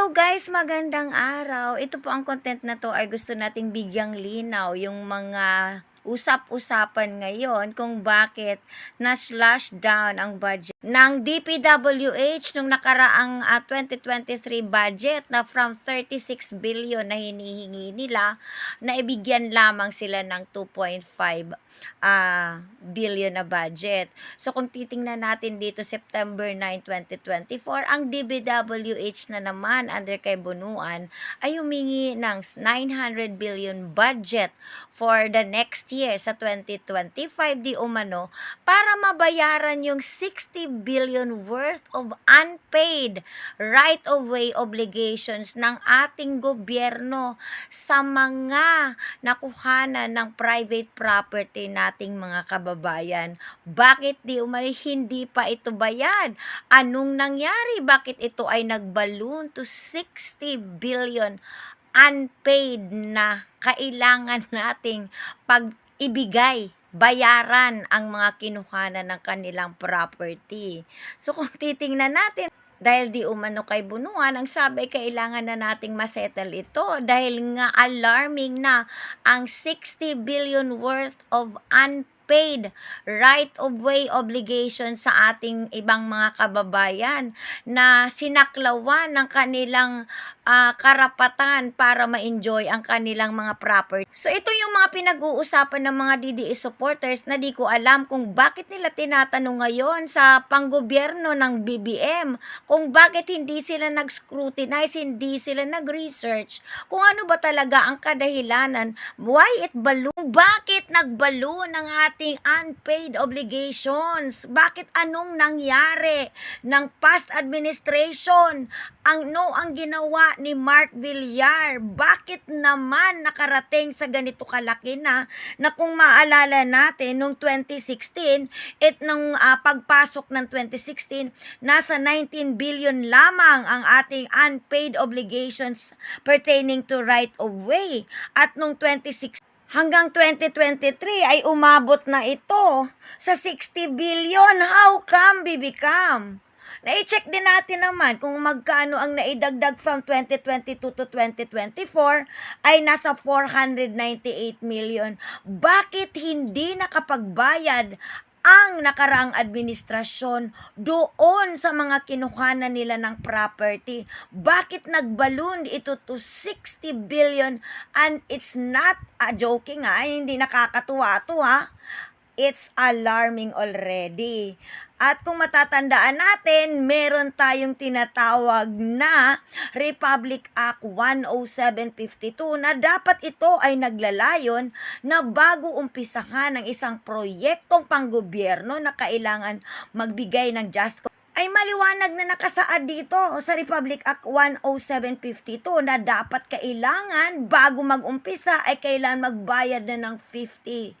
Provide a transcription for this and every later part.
Hello guys, magandang araw. Ito po ang content na to ay gusto nating bigyang linaw yung mga usap-usapan ngayon kung bakit na-slash down ang budget ng DPWH nung nakaraang ah, 2023 budget na from 36 billion na hinihingi nila na ibigyan lamang sila ng 2.5 ah billion na budget. So kung titingnan natin dito September 9, 2024, ang DBWH na naman under kay Bunuan ay humingi ng 900 billion budget for the next year sa 2025 di umano para mabayaran yung 60 billion worth of unpaid right of way obligations ng ating gobyerno sa mga nakuhanan ng private property nating mga kababayan. Bakit di umani hindi pa ito bayad? Anong nangyari? Bakit ito ay nagballoon to 60 billion unpaid na kailangan nating pag ibigay bayaran ang mga kinuhanan ng kanilang property. So kung titingnan natin, dahil di umano kay bunuan, ang sabi kailangan na nating masettle ito dahil nga alarming na ang 60 billion worth of unpaid right of way obligation sa ating ibang mga kababayan na sinaklawan ng kanilang ah, karapatan para ma-enjoy ang kanilang mga property. So ito yung mga pinag-uusapan ng mga DDE supporters na di ko alam kung bakit nila tinatanong ngayon sa panggobyerno ng BBM kung bakit hindi sila nag-scrutinize, hindi sila nag-research kung ano ba talaga ang kadahilanan, why it balloon, bakit nagballoon ang ating unpaid obligations, bakit anong nangyari ng past administration, ang no ang ginawa ni Mark Villar, bakit naman nakarating sa ganito kalaki na, na kung maalala natin, nung 2016, it nung ah, pagpasok ng 2016, nasa 19 billion lamang ang ating unpaid obligations pertaining to right of way. At nung 2016, hanggang 2023 ay umabot na ito sa 60 billion. How come, bibikam? Na-check din natin naman kung magkano ang naidagdag from 2022 to 2024 ay nasa 498 million. Bakit hindi nakapagbayad ang nakaraang administrasyon doon sa mga kinuhanan nila ng property. Bakit nagballoon ito to 60 billion and it's not a joking ha, hindi nakakatuwa to ha. It's alarming already. At kung matatandaan natin, meron tayong tinatawag na Republic Act 10752 na dapat ito ay naglalayon na bago umpisahan ng isang proyektong panggobyerno na kailangan magbigay ng just ay maliwanag na nakasaad dito sa Republic Act 10752 na dapat kailangan bago mag-umpisa ay kailangan magbayad na ng 50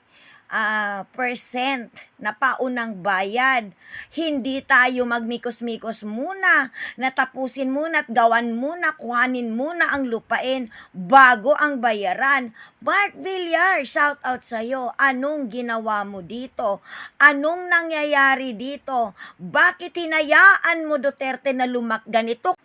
ah, percent na paunang bayad. Hindi tayo magmikos-mikos muna, natapusin muna at gawan muna, kuhanin muna ang lupain bago ang bayaran. Mark Villar, shout out sa'yo. Anong ginawa mo dito? Anong nangyayari dito? Bakit hinayaan mo Duterte na lumak ganito?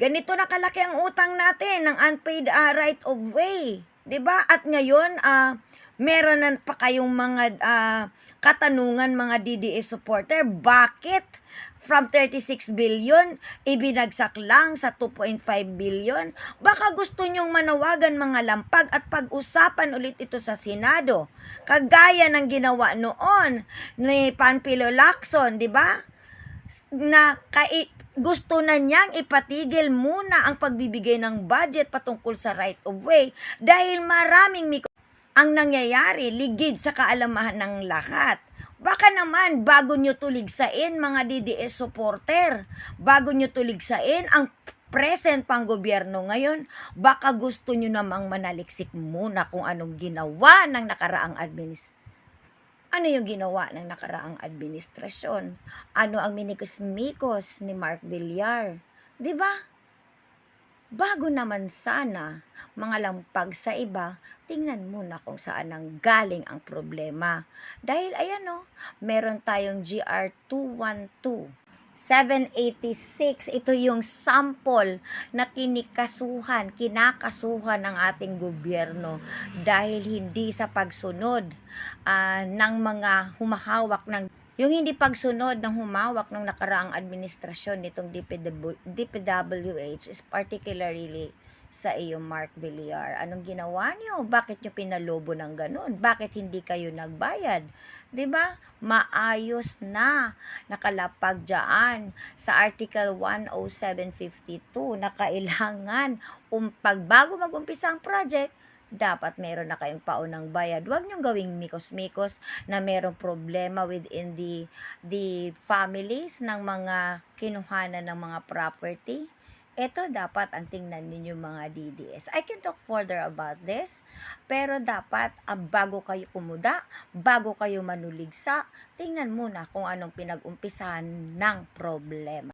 Ganito na kalaki ang utang natin ng unpaid ah, right of way. 'Di ba? At ngayon, ah, meron na pa kayong mga ah, katanungan mga DDA supporter, bakit from 36 billion, ibinagsak lang sa 2.5 billion? Baka gusto nyong manawagan mga lampag at pag-usapan ulit ito sa Senado. Kagaya ng ginawa noon ni Panpilo Lacson, di ba? na kai, gusto na niyang ipatigil muna ang pagbibigay ng budget patungkol sa right of way dahil maraming miko ang nangyayari ligid sa kaalamahan ng lahat. Baka naman bago nyo tuligsain mga DDS supporter, bago nyo tuligsain ang present pang gobyerno ngayon, baka gusto nyo namang manaliksik muna kung anong ginawa ng nakaraang administrasyon ano yung ginawa ng nakaraang administrasyon? Ano ang minikos-mikos ni Mark Villar? 'Di ba? Bago naman sana mga lampag sa iba, tingnan muna kung saan ang galing ang problema. Dahil ayan o, meron tayong GR 212 786. Ito yung sample na kinikasuhan, kinakasuhan ng ating gobyerno dahil hindi sa pagsunod ah, ng mga humahawak ng yung hindi pagsunod ng humawak ng nakaraang administrasyon nitong DPW, DPWH is particularly sa iyo, Mark Villar. Anong ginawa niyo? Bakit niyo pinalobo ng ganun? Bakit hindi kayo nagbayad? ba? Maayos na nakalapag diyan sa Article 10752 na kailangan um, pag bago mag-umpisa ang project, dapat meron na kayong paunang bayad. Huwag niyong gawing mikos-mikos na merong problema within the, the families ng mga kinuhanan ng mga property. Ito dapat ang tingnan ninyo mga DDS. I can talk further about this, pero dapat ah, bago kayo kumuda, bago kayo manuligsa, tingnan muna kung anong pinag-umpisahan ng problema.